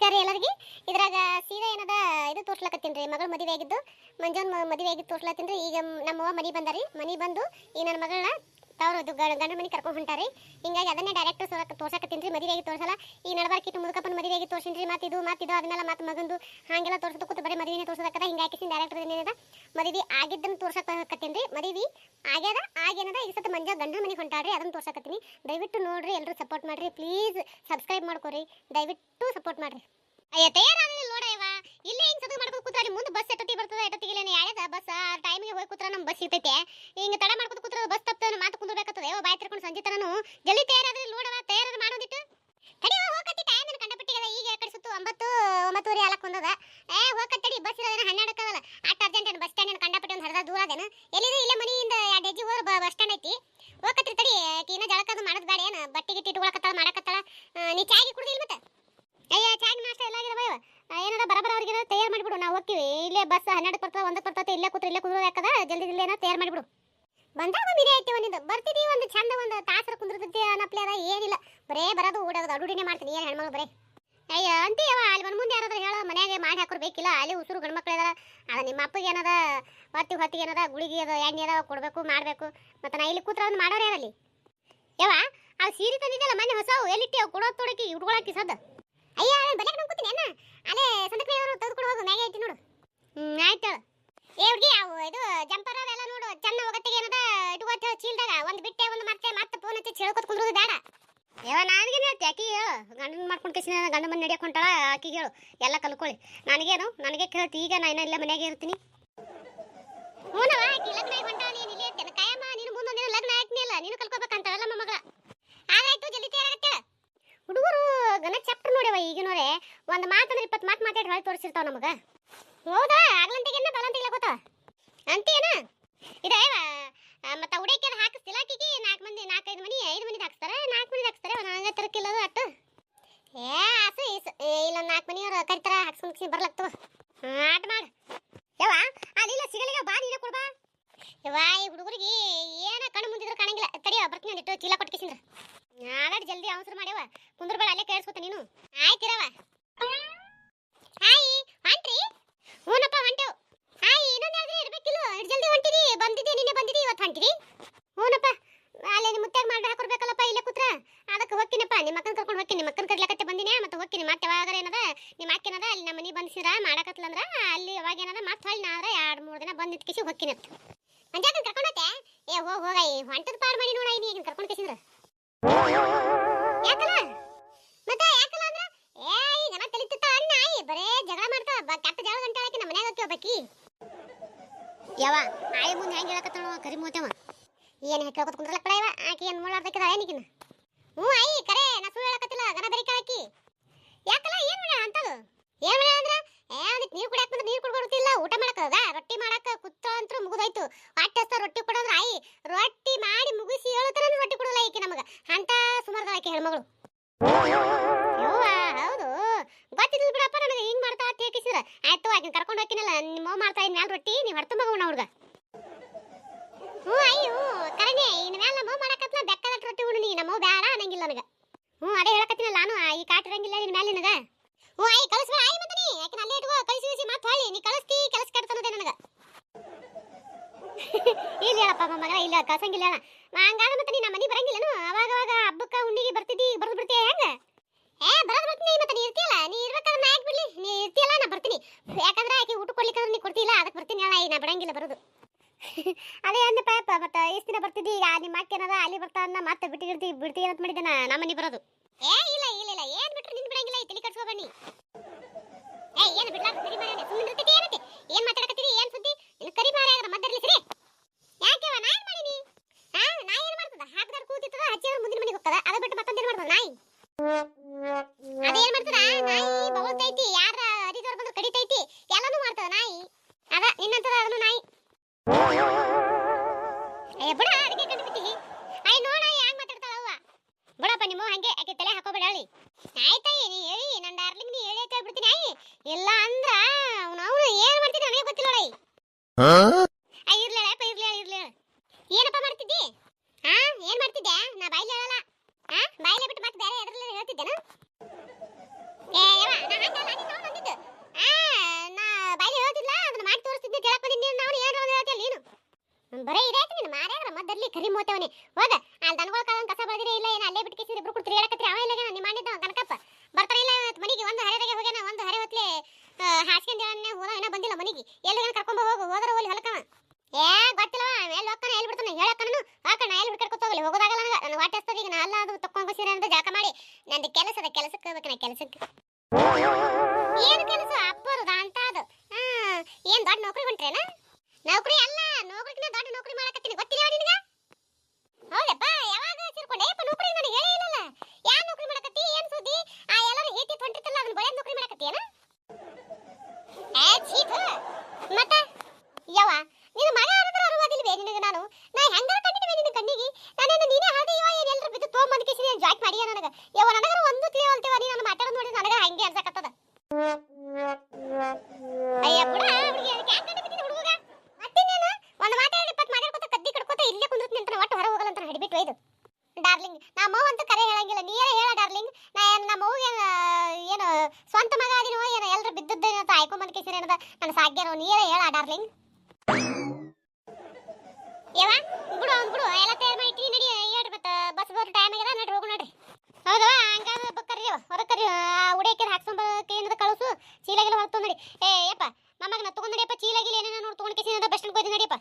ನಮಸ್ಕಾರ ರೀ ಎಲ್ಲರಿಗೆ. ಇದ್ರಾಗ ಸೀದಾ ಏನದ ಇದು ತೋರ್ಸ್ಲಕತ್ತೀನಿ ರೀ, ಮಗಳು ಮದುವೆ ಆಗಿದ್ದು ಮಂಜಾನ್ ಮದುವೆ ಆಗಿದ್ದು ತೋರ್ಸ್ಲತ್ತೀನಿ ರೀ. ಈಗ ನಮ್ಮವ್ವ ಮನೆ ಬಂದಾರಿ ಮನೆ ಬಂದು ಈ ನನ್ನ ಮಗಳನ್ನ ತವ್ರದ್ದು ಗಂಡ ಮನೆ ಕರ್ಕೊಂಡು ಹೊಂಟಾರಿ. ಹಿಂಗಾಗಿ ಅದನ್ನೇ ಡೈರೆಕ್ಟ್ ತೋರ್ಸಕತ್ತೀನಿ ರೀ ಮದುವೆ ಆಗಿ ತೋರ್ಸಲ್ಲ. ಈ ನಡಬಾರ್ಕಿಟ್ಟು ಮುದುಕಪ್ಪನ ಮದುವೆಯಾಗಿ ತೋರಿಸಿನ್ರಿ ತೋರ್ಸಿನಿ ಮತ್ತು ಇದು ಮತ್ತು ಇದು ಅದನ್ನೆಲ್ಲ ಮತ್ತೆ ಮಗಂದು ಹಾಗೆಲ್ಲ ತೋರಿಸೋದು ಕೂತು ಬರೀ ಮದುವೆನೇ ತೋರ್ಸೋದಕ್ಕದ ಹಿಂಗಾಗಿ ಡೈರೆಕ್ಟರ್ ಏನದ? ಮದುವೆ ಆಗಿದ್ದನ್ನು ತೋರ್ಸಕತ್ತೀನಿ ರೀ ಮದುವೆ ಆಗ್ಯದ? ಆಗೇನದ ಈಗ ಸತ ಮಂಜ ಗಂಡ ಮನೆಗೆ ಹೊಂಟಾಡ್ರಿ ಅದನ್ನ ತೋರ್ಸಕತ್ತೀನಿ. ದಯವಿಟ್ಟು ನೋಡ್ರಿ ಎಲ್ಲರೂ ಸಪೋರ್ಟ್ ಮಾಡ್ರಿ. ಪ್ಲೀಸ್ ಸಬ್ಸ್ಕ್ರೈಬ್ ಮಾಡ್ಕೊರಿ. ದಯವಿಟ್ಟು ಸಪೋರ್ಟ್ ಮಾಡ್ರಿ. ಅಯ್ಯ, ತಯಾರಾಗಲಿಲ್ಲ ನೋಡಯ್ಯವ ಇಲ್ಲೇ ಹಿಂಗ್ ಸದ್ದು ಮಾಡ್ಕೊಂಡು ಕೂತ್ರಿ ಮುಂದೆ ಬಸ್ ಎಟ್ಟೊತ್ತಿ ಬರ್ತದ, ಎಟ್ಟೊತ್ತಿಗೆ ಇಲ್ಲ ಯಾಳ್ಯದ ಬಸ್ ಟೈಮಿಗೆ ಹೋಗಿ ಕೂತ್ರ ನಮ್ಮ ಬಸ್ ಸಿಗ್ತೈತೆ ಹಿಂಗ ತಡ ಮಾಡ್ಕೊಂಡು ಕೂತ್ರ ಬಸ್ ತಪ್ಪ ಮಾತು ಕುಂದ್ರಬೇಕಾಗ್ತದೆ. ಓ, ಬಾಯ್ ತಿರ್ಕೊಂಡು ಸಂಜೆ ತನನು ಜಲ್ದಿ ತಯಾರಾದ್ರೆ ನೋಡವ ತಯಾರ ಮಾಡೋದಿಟ್ಟು ತಡಿ ಹೋಗತ್ತಿ ಟೈಮ್ ನನ್ನ ಕಂಡಪಟ್ಟಿಗೆ ಈಗ ಕಡೆ ಸುತ್ತು, ಒಂಬತ್ತು, ಒಂಬತ್ತುವರೆ ಆಲಕ್ ಬಂದದ. ಏ ಹೋಗತ್ತಡಿ ಬಸ್ ಇರೋದೇನ ಹನ್ನೆರಡಕ್ಕಲ್ಲ ಆಟ ಅರ್ಜೆಂಟ್ ಬಸ್ ಸ್ಟ್ಯಾಂಡ್ ಕಂಡಪಟ್ಟಿ ಒಂದು ಹರದ ದೂರ ಅದೇನ. ಎಲ್ಲಿದೆ ಇಲ್ಲೇ ಮನೆಯಿಂದ ಎರಡು ಹೆಜ್ಜೆ ಹೋರ್ ಬಸ್ ಸ್ಟ್ಯಾಂಡ್ ಐತಿ. ಹೋಗತ್ತಿ ತಡಿ ಕೀನ ಜಳಕ ಅದು ಮಾಡೋದು ಬೇಡ ಏನು ಬಟ್ಟೆ ಗಿಟ್ಟಿ ಇಟ್ಕೊಳಕತ್ತಾಳ ಮಾಡಕತ್ತಾಳ ಆ, ನೀ ಚಾಗಿ ಕುಡ್ದಿಲ್ಲ ಮತ್ತೆ ಅಯ್ಯ ಚಾಗಿ ನಾಷ್ಟ ಎಲ್ಲ ಆಗಿದೆ ಬಯ್ಯವ ಏನಾರ ಬರಬರ ಅವ್ರಿಗೆ ತಯಾರು ಮಾಡಿಬಿಡು ಇಲ್ಲೇ ಬಸ್ ಹನ್ನೆರಡು ಬರ್ತದೆ ಒಂದಕ್ಕೆ ಬರ್ತದೆ, ಇಲ್ಲೇ ಕೂತ್ರೆ ಇಲ್ಲೇ ಕುಂದ್ರೋದು ಯಾಕದ ಜಲ್ದಿ ಇಲ್ಲೇನ ತಯಾರು ಮಾಡಿಬಿಡು. ಬಂದಾಗ ಮಿರಿ ಐತಿ ಒಂದಿದ್ದು ಬರ್ತಿದ್ದೀವಿ ಒಂದು ಚಂದ ಒಂದು ತಾಸರ ಕುಂದಿರ್ತೈತಿ ಅನ್ನಪ್ಲೆ ಅದ, ಏನಿಲ್ಲ. ಬರೇ ಬರೋದು ಓಡೋದು ಅಡುಡಿನೇ ಮಾಡ್ತೀನಿ, ಏನು ಹೆಣ್ಮಗಳು ಬರೇ. ಅಯ್ಯ ಅಂತೀಯವ ಅಲ್ಲಿ ಬಂದು ಮುಂದೆ ಯಾರಾದ್ರೂ ಹೇಳೋ, ಮನ್ಯಾಗೆ ಮಾಡಿ ಹಾಕೋರು ಬೇಕಿಲ್ಲ ಅಲ್ಲಿ ಉಸುರು ಗಂಡು ಮಕ್ಳು ಇದಾರ ಅದ ನಿಮ್ಮ ಅಪ್ಪಗೆ ಏನದ ಹೊತ್ತಿ ಹೊತ್ತಿಗೆ ಏನದ, ಗುಳಿಗೆ ಅದ ಎಣ್ಣೆ ಅದ ಕೊಡಬೇಕು, ಮಾಡಬೇಕು. ಮತ್ತು ನಾ ಇಲ್ಲಿ ಕೂತ್ರ ಒಂದು ಮಾಡೋರು ಯಾರಲ್ಲಿ? ಯವ ಆ ಸೀರೆ ತಂದಿದ್ದಲ್ಲ, ಮೊನ್ನೆ ಹೊಸವು, ಎಲ್ಲಿಟ್ಟಿ ಕೊಡೋದು ತೊಡಕಿ ಉಟ್ಕೊಳಕ್ಕೆ ಸದ್ದು ಅಯ್ಯ ಬಲೆ ಕೂತೀನಿ ಅಣ್ಣ. ಅಲ್ಲೇ ಅವರು ತೆಗೆದುಕೊಂಡು ಹೋಗು, ಮ್ಯಾಗೆ ಐತಿ ನೋಡು. ಆಯ್ತು. ಏ, ಹುಡುಗಿ, ಅವು ಇದು ಜಂಪರ್ ಅವೆಲ್ಲ ನೋಡು ಚೆನ್ನ ಹೋಗತ್ತಿಗೆ ಏನದ ಇಟ್ಕೋತ ಚೀಲ್ದಾಗ. ಒಂದು ಬಿಟ್ಟೆ, ಒಂದು ಮತ್ತೆ ಮತ್ತೆ ಫೋನ್ ಹಚ್ಚಿ ಹೇಳ್ಕೊತ ಕುಂದ್ರೋದು ಬೇಡ. ಯಾವ ನನಗೇನು ಹೇಳ್ತಿ ಆಕಿ ಹೇಳು. ಗಂಡನ ಮಾಡ್ಕೊಂಡು ಕಸಿ ಗಂಡ ಮನೆ ನಡೆಯಕ್ಕೆ ಹೊಂಟಾಳ ಆಕಿಗೆ ಹೇಳು. ಎಲ್ಲ ಕಲ್ಕೊಳ್ಳಿ ನನಗೇನು ನನಗೆ ಕೇಳ್ತಿ, ಈಗ ನಾನು ಇನ್ನ ಮನೆಯಾಗೆ ಇರ್ತೀನಿ. ಹ್ಞೂನವ ಆಕಿ ಲಗ್ನ ಆಗಿ ಹೊಂಟಾಳ, ನೀನು ಇಲ್ಲಿ ಇರ್ತೇನೆ ಕಾಯಮ್ಮ, ನೀನು ಮುಂದೊಂದಿನ ಲಗ್ನ ಆಯ್ತೀನಿ ಅಲ್ಲ, ನೀನು ಕಲ್ಕೋಬೇಕಂತಾಳಲ್ಲ ಮೊಮ್ಮಗಳ ಆಗಾಯ್ತು, ಜಲ್ದಿ ತಯಾರಾಗತ್ತೆ. ಹುಡುಗರು ಗನ ಚಪ್ಪ ನೋಡ್ಯವ ಈಗಿನೋರೆ ಒಂದು ಮಾತಂದ್ರೆ ಇಪ್ಪತ್ತು ಮಾತು ಮಾತಾಡಿ ಹೊಳೆ ತೋರಿಸಿರ್ತಾವ ನಮಗೆ. ಹೌದಾ? ಆಗ್ಲಂತಿಗೆನ ಬಲಂತಿಗೆ ಗೊತ್ತಾವ ಅಂತೀನ ಇದೇ ಮತ್ತೆ ಉಡಕ್ಕೆ ಹಾಕಿಸ್ತಿಲ್ಲ ಆಕಿಗೆ ನಾಲ್ಕು ಮಂದಿ, ನಾಲ್ಕೈದು ಮನಿ, ಐದು ಮಂದಿ ಹಾಕ್ಸ್ತಾರೆ? ನಾಲ್ಕು ಮಂದಿ ಹಾಕ್ಸ್ತಾರೆ? ಒಂದು ಹಂಗೆ ತರಕಿಲ್ಲದು ಅಟ್ಟು? ಏ, ಆಸು ಇಲ್ಲ, ನಾಲ್ಕು ಮನಿಯವ್ರು ಕರಿತಾರ, ಹಾಕ್ಸ್ಕೊಂಡು ಬರ್ಲಾಗ್ತವ ಆಟ ಮಾಡು ಯವ್ವ ಅಲ್ಲಿಲ್ಲ ಸಿಗಲಿಲ್ಲ ಬಾ ನೀನೇ ಕೊಡ್ಬಾ ಯವ್ವ ಈ ಹುಡುಗರಿಗೆ ಏನ ಕಣ್ಣು ಮುಂದಿದ್ರು ಕಾಣಂಗಿಲ್ಲ ತಡಿಯವ ಬರ್ತೀನಿ ಒಂದಿಟ್ಟು ಚೀಲ ಕೊಟ್ಕಿಸಿಂದ್ರ ನಾಳೆ ಜಲ್ದಿ ಅವಸರ ಮಾಡ್ಯವ ಕುಂದ್ರಬೇಡ ಅಲ್ಲೇ ಕೇಳಿಸ್ಕೊತ ನೀನು ಆಯ್ತಿರವ ಹಾಯ್ ಹೊಂಟ್ರಿ ಹ್ಞೂನಪ್ಪ ಹೊಂಟೆವು ಹಾಯ್ ಇನ್ನೊಂದು ಯಾವ್ದು ಇರ್ಬೇಕಿಲ್ಲ ಇಷ್ಟು ಜಲ್ದಿ ಹೊಂಟಿದಿ ಬಂದಿದ್ದೆ ನಿನ್ನೆ ಬಂದಿದಿ ಇವತ್ತು ಹೊಂಟಿದಿ ಹ್ಞೂನಪ್ಪ ಅಲ್ಲೇ ನಿಮ್ಮ ಮುತ್ತಾಗ ಮಾಡಿ ಹಾಕೊಡ್ಬೇಕಲ್ಲಪ್ಪ ಇಲ್ಲೇ ಕೂತ್ರ ಅದಕ್ಕೆ ಹೋಗ್ತೀನಪ್ಪ ನಿಮ್ಮ ಅಕ್ಕನ ಕರ್ಕೊಂಡು ಹೋಗ್ತೀನಿ ನಿಮ್ಮ ಅಕ್ಕನ ಕರ್ಲಕತ್ತೆ ಬಂದಿನಿ ಮತ್ತೆ ಹೋಗ್ತೀನಿ ಮತ್ತೆ ಯಾವಾಗ ಏನದ ನಿಮ್ಮ ಅಕ್ಕನದ, ಅಲ್ಲಿ ನಮ್ಮ ಮನೆ ಬಂದಿಸಿರ ಮಾಡಕತ್ಲಂದ್ರ ಅಲ್ಲಿ ಅವಾಗ ಏನದ ಮತ್ತೆ ಹೊಳ್ಳಿ ನಾದ್ರ ಎರಡು ಮೂರು ದಿನ ಬಂದಿದ್ ಕಿಸಿ ಹೋಗ್ತೀನಿ ಅಂತ. ಮಂಜಾಕನ್ ಕರ್ಕೊಂಡತೆ ಏ, ಹೋಗಿ, ಹೋಗ ಈ ಹೊಂಟದ ಪಾಡ್ ಮಾಡಿ ನೋಡ ಈಗ ಕರ್ಕೊಂಡು ಕಿಸಿದ್ರ ಯಾಕಲ್ಲ ಮತ್ತೆ ಯಾಕಲ್ಲ ಅಂದ್ರ? ಏ ಈಗ ಜನ ತಲಿತಿತ್ತ ಅಣ್ಣ, ಈ ಬರೇ ಜಗಳ ಮಾಡ್ತಾ, ಬ, ಕೆಟ್ಟ ಜಗಳ ಗಂಟೆ ಹಾಕಿ ನಮ್ಮ ಮನ್ಯಾಗ ಹೋಗ್ತೀವ ಯಾವ ಆಯಿ ಮುಂದೆ ಹೆಂಗೆ ಹೇಳಕತ್ತಾಳ, ಕರಿ ಮೂತವ ಏನು ಹೇಳ್ಕೊತ ಕುಂದ್ರಲ್ಲ ಬಿಡ ಇವ? ಆಕಿ ಏನು ಮಾಡ್ಲಾರ್ದಕ್ಕಿದ ಏನಿಕಿನ ಹ್ಞೂ ಆಯಿ ಕರೆ ನಾ ಸುಳ್ಳು ಹೇಳಕತ್ತಿಲ್ಲ ಗನ ಬೆರಿಕ ಆಕಿ ಯಾಕಲ್ಲ ಏನು ಮಾಡ್ಯಾಳ ಅಂತದು ಏನು ಅಂದ್ರ ಏ, ಅದಕ್ಕೆ ನೀರು ಕುಡಿಯಕ್ ಬಂದ್ರೆ ನೀರು ಕುಡ್ಕೊಡ್ತಿಲ್ಲ ಊಟ ಮಾಡಕ್ಕದ ರೊಟ್ಟಿ ಮಾಡಕ್ಕ ಕುತ್ತ ಅಂತೂ ಮುಗಿದೋಯ್ತು. ಹೊಟ್ಟೆ ಹಸ್ತ ರೊಟ್ಟಿ ಕೊಡೋದ್ರ ಆಯಿ. ರೊಟ್ಟಿ ಮಾಡಿ ಮುಗಿಸಿ ಹೇಳೋ ರೊಟ್ಟಿ ಕೊಡಲ್ಲ ಈಕೆ ನಮಗ. ಅಂತ ಸುಮಾರ್ದ ಆಕಿ ಹೆಣ್ಮಗಳು ಯವ್ವ ಹೌದು ಗೊತ್ತಿದ್ದಿಲ್ಲ ಬಿಡಪ್ಪ ನನಗೆ ಹಿಂಗ್ ಮಾಡ್ತಾ ಅಂತ ಹೇಕಿಸಿದ್ರ ಆಯ್ತು ಆಕಿನ ಕರ್ಕೊಂಡು ಹೋಗಿನಲ್ಲ ನಿಮ್ಮ ಮಾಡ್ತಾ ಇದ್ ಮ್ಯಾಲ ರೊಟ್ಟಿ ನೀವು ಹೊಡ್ತು ಮಗವಣ ಹುಡ್ಗ ಹ್ಞೂ ಅಯ್ಯೋ ಕರಣೆ ಇನ್ ಮ್ಯಾಲ ನಮ್ಮ ಮಾಡಕತ್ಲ ಬೆಕ್ಕದ ರೊಟ್ಟಿ ಉಣ್ಣು ನೀ ನಮ್ಮ ಬ್ಯಾಡ ಅನ್ನಂಗಿಲ್ಲ ನನಗ ಹ್ಞೂ ಅದೇ ಹೇಳಕತ್ತಿನಲ್ಲ ನಾನು ಈ ಕಾಟಿರಂಗಿಲ್ಲ ನಿನ್ ಮ್ಯಾಲ ನಿನಗ ಹ್ಞೂ ಆಯ್ ಕಳಿಸ್ಬೇಡ ಆಯ್ ಮತ್ತೆ ನೀ ಆಕಿನ ಅಲ್ಲೇ ಇಟ್ಕೋ ಕಳಿಸಿ ಕಳಿಸಿ ಮತ್ತೆ ಹೊಳ್ಳಿ ನೀ ಕಳಿಸ್ತಿ ಕೆಲಸ ಕೆಡ್ತಾನದೆ ನನಗ ಹೇಳಪ್ಪ ಮಗ ಇಲ್ಲ, ಕಳ್ಸಂಗಿಲ್ಲ ಹೇಳ ಹಂಗಾದ ಮತ್ತೆ ನೀ ನಮ್ಮ ಮನೆ ಬರಂಗಿಲ್ಲನು ಅವಾಗ ಅವಾಗ ಹಬ್ಬಕ್ಕ ಉಂಡಿಗೆ ಬರ್ತಿದ್ದಿ, ಬರ್ದು ಬಿಡ್ತೀಯ ಹೆಂಗ? ಏ, ಬರೋದು ಬರ್ತೀನಿ ಮತ್ತೆ ನೀ ಇರ್ತೀಯಲ್ಲ? ನೀ ಇರ್ಬೇಕಾದ್ರೆ ನಾ ಬಿಡ್ಲಿ? ನೀ ಇರ್ತೀಯಲ್ಲ, ನಾ ಬರ್ತೀನಿ. ಯಾಕಂದ್ರೆ ಆಕೆ ಊಟ ಕೊಡ್ಲಿಕ್ಕಂದ್ರೆ ನೀ ಕೊಡ್ತಿಲ್ಲ ಅದಕ್ಕೆ ಬರ್ತೀನಿ ಅಲ್ಲ ನಾ ಬಿಡಂಗಿಲ್ಲ ಬರೋದು. ಅದೇ ಅಂದ ಪಾಪ, ಮತ್ತೆ ಎಷ್ಟು ದಿನ ಬರ್ತಿದ್ದಿ? ಈಗ ನಿಮ್ಮ ಅಕ್ಕ ಏನದ, ಅಲ್ಲಿ ಬರ್ತಾನ ಮತ್ತೆ ಬಿಟ್ಟಿರ್ತಿ ಬಿಡ್ತಿ ಅಂತ ಮಾಡಿದ್ದೆ ನಾ ನಮ್ಮನೆ ಬರೋದು. ಏ, ಇಲ್ಲ ಇಲ್ಲ ಇಲ್ಲ, ಏನ್ ಬಿಟ್ರು ನಿನ್ ಬಿಡಂಗಿಲ್ಲ ತಲೆ ಕಟ್ಸ್ಕೊ ಬನ್ನಿ. ಏ, ಏನು ಬಿಡ್ಲಾರ ಹಂಗೆ ಆಕೆ ತಲೆ ಹಾಕೋಬೇಡ ಹೇಳಿ ಆಯ್ತಾಯಿ ನೀ ಹೇಳಿ ನನ್ನ ಡಾರ್ಲಿಂಗ್ ನೀ ಹೇಳಿ ಹೇಳ್ಬಿಡ್ತೀನಿ ಆಯಿ. ಇಲ್ಲ ಅಂದ್ರ ಅವನು ಅವನು ಏನ್ ಮಾಡ್ತಿದ್ದ ನನಗೆ ಗೊತ್ತಿಲ್ಲ ನೋಡಿ ಇರ್ಲೇಳಪ್ಪ ಇರ್ಲೇಳ ಇರ್ಲೇಳ ಏನಪ್ಪ ಮಾಡ್ತಿದ್ದಿ? ಹಾ ಏನ್ ಮಾಡ್ತಿದ್ದೆ? ನಾ ಬಾಯಿಲಿ ಹೇಳಲ್ಲ. ಹಾ ಬಾಯಿಲೆ ಬಿಟ್ಟು ಮತ್ತೆ ಬೇರೆ ಎದ್ರಲ್ಲಿ ಹೇಳ್ತಿದ್ದೇನು? ಏ ಯವ್ವ ನಾ ಹಾಕಲ್ಲ ನೀನು ಅಂದಿದ್ದು ಆ ನಾ ಬಾಯಿಲಿ ಹೇಳ್ತಿದ್ಲ? ಅದನ್ನ ಮಾಡಿ ತೋರಿಸ್ತಿದ್ದೆ ಕೇಳಕ್ ಬಂದಿದ್ದೀನಿ ನಾನು. ಏನು ಹಂಗ ಕರಿ ಮೋತವನೆ. ಹೋಗ ಅಲ್ಲಿ ದನಗಳ ಕಾಲ ಕಸ ಬೆಳೆದಿರಿ, ಇಲ್ಲ ಏನು ಅಲ್ಲೇ ಬಿಟ್ಟು ಇಬ್ರು ಕೂಡ ತಿರುಗಾಡಕತ್ರಿ ಅವ ಇಲ್ಲ ನಿಮ್ಮ ಮಾಡಿದ್ದ ಕನಕಪ್ಪ ಬರ್ತಾರ, ಇಲ್ಲ ಮನೆಗೆ ಒಂದು ಹರೆದಾಗೆ ಹೋಗ್ಯಾನ, ಒಂದು ಹರೆ ಹೊತ್ಲೆ ಹಾಸ್ಕೊಂಡೇ ಹೋದ ಏನೋ ಬಂದಿಲ್ಲ ಮನೆಗೆ. ಎಲ್ಲಿಗಾನ ಕರ್ಕೊಂಡ್ ಹೋಗು ಹೋದ್ರ ಹೋಲಿ ಹೊಲಕವ. ಏ, ಗೊತ್ತಿಲ್ಲ ಎಲ್ಲಿ ಹೋಗ್ತಾನೆ, ಎಲ್ಲಿ ಬಿಡ್ತಾನೆ ಹೇಳಕ್ಕನು ಹಾಕಣ ಎಲ್ಲಿ ಬಿಟ್ಟು ಕರ್ಕೊತ ಹೋಗಲಿ, ಹೋಗೋದಾಗಲ್ಲ ನನಗೆ. ನನ್ನ ವಾಟ ಹಸ್ತದ, ಈಗ ನಾ ಅಲ್ಲ ಅದು ತಕ್ಕೊಂಡು ಬಸ್ಸಿರ ಅಂತ ಜಾಕ ಮಾಡಿ. ನಂದು ಕೆಲಸದ ಕೆಲಸಕ್ಕೆ ಹೋಗ್ಬೇಕು ನಾ ಕೆಲಸಕ್ಕೆ ಏನು ಕೆಲಸ ಅಪ್ಪರುದ ಅಂತ ಅದು ಹಾ ಏನ್ ದೊಡ್ಡ ನೌಕರಿ ಹೊಂಟ್ರೇನ ನೌಕರಿ ಅಲ್ಲ ನೌಕರಿಗಿನ ದೊಡ್ಡ ನೌಕರಿ ಮಾಡಕತ್ತೀನಿ ಗೊತ್ತಿಲ್ಲ ನಿನಗ ಹೌದಪ್ಪ ಯಾವಾಗ ಸೇರ್ಕೊಂಡೆ ಯಪ್ಪ ನೌಕರಿ ನನಗೆ ಹೇಳೇ ಇಲ್ಲಲ್ಲ ಯಾ ನೌಕರಿ ಮಾಡಕತ್ತಿ ಏನ್ ಸುದ್ದಿ ಆ ಎಲ್ಲರೂ ಹೇತಿ ಹೊಂಟಿರ್ತಲ್ಲ ಅದನ್ನ ಬಳೆ ನೌಕರಿ ಮಾಡಕತ್ತೀಯನ ಏ ಚೀತ ಮತ್ತ ಯವ್ವ? ನಿನ್ನ ಮಗ ಹರಿದ್ರೆ ಅರುವಾದಿಲ್ವೇ ನಿನಗೆ ನಾನು? ನಾ ಹೆಂಗಾರ ಕಂಡಿದ್ವಿ ನಿನ್ನ ಕಣ್ಣಿಗೆ? ನಾನೇನು ನೀನೇ ಹಳದಿ ಇವ ಏನ್ ಎಲ್ಲರೂ ಬಿದ್ದು ತೋ ಮಂದಿ ಕೇಸಿ ನೀನು ಜಾಯ್ಟ್ ಮಾಡಿಯ ನನಗೆ? ಯವ್ವ, ನನಗರ ಒಂದು ತಿಳಿಯವಲ್ತೇವ ನೀ ನಾನು ಮಾತಾಡೋದು ನೋಡಿ ನನಗೆ ಹಂಗೆ ಅನ್ಸಕತ್ತದ. ಅಯ್ಯ, ಬುಡ ಹುಡುಗಿ, ಅದಕ್ಕೆ ಯಾಕೆ ಕಂಡು ಬಿಟ್ಟಿದ್ದೆ ಹುಡುಗ ಮತ್ತಿನ್ನೇನು? ಒಂದು ಮಾತಾಡಿ ಇಪ್ಪತ್ತು ಮಾತಾಡ್ಕೊತ ಕದ್ದಿ ಕಡ್ಕೊತ ಇಲ್ಲೇ ಕುಂದ್ರತ್ ಅಂತ ಒಟ್ಟು ಹೊರ ಹೋಗಲ್ಲ ಅಂತ ಹಿಡಿಬಿಟ್ಟು ಒಯ್ದು. ಡಾರ್ಲಿಂಗ್ ನಮ್ಮ ಅವ್ವ ಅಂತೂ ಕರೆ ಹೇಳಂಗಿಲ್ಲ ನೀರೇ ಹೇಳ ಡಾರ್ಲಿಂಗ್. ನಾ ಏನು ನಮ್ಮ ಅವ್ಗೆ ಏನು ಸ್ವಂತ ಮಗ ಅದಿನೋ ಏನು ಎಲ್ಲರೂ ಬಿದ್ದದ್ದೇನೋ ಆಯ್ಕೊಂಬಂದ್ ಏನದ ನನ್ನ ಸಾಗ್ಯನೋ ನೀರೇ ಹೇಳ ಡಾರ್ಲಿಂಗ್. ನಡಿ ಬಸ್ ಟೈಮ್ ಆಗ್ಯದ, ನಡ್ರಿ ಹೋಗು ನಡ್ರಿ. ಹೌದಾ ಹಂಗಾದ್ರೆ ಬಕ್ಕರ್ರಿ ಹೊರಕರ್ರಿ ಉಡಕ್ಕೆ ಹಾಕ್ಸ್ಕೊಂಬರಕ್ಕೆ ಏನದ ಕಳಿಸು. ಚೀಲಗಿಲ್ಲ ಹೊರತು ನಡಿ. ಏ, ಯಪ್ಪ ನಮ್ಮಗನ ತಗೊಂಡ್ ನಡಿಯಪ್ಪ, ಚೀಲಗಿಲ್ಲ ಏನೇನೋ ನೋಡಿ ತಗೊಂಡ್ ಕೇಸಿನ ಬಸ್ ಸ್ಟ್ಯಾಂಡ್ ಹೋಯ್ತು ನಡಿಯಪ್ಪ.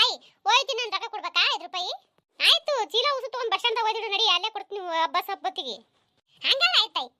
ಆಯ್, ಹೋಯ್ತೀನಿ ನಾನು, ರೊಕ್ಕ ಕೊಡ್ಬೇಕಾ? ಐದು ರೂಪಾಯಿ? ಆಯ್ತು, ಚೀಲ ಉಸು ತಗೊಂಡ್ ಬಸ್ ಸ್ಟ್ಯಾಂಡ್ ನಡಿ, ಅಲ್ಲೇ ಕೊಡ್ತೀನಿ ಬಸ್ ಹಬ್ಬತ್ತಿಗೆ. ಹಂಗಲ್ಲ, ಆಯ್ತಾಯ್.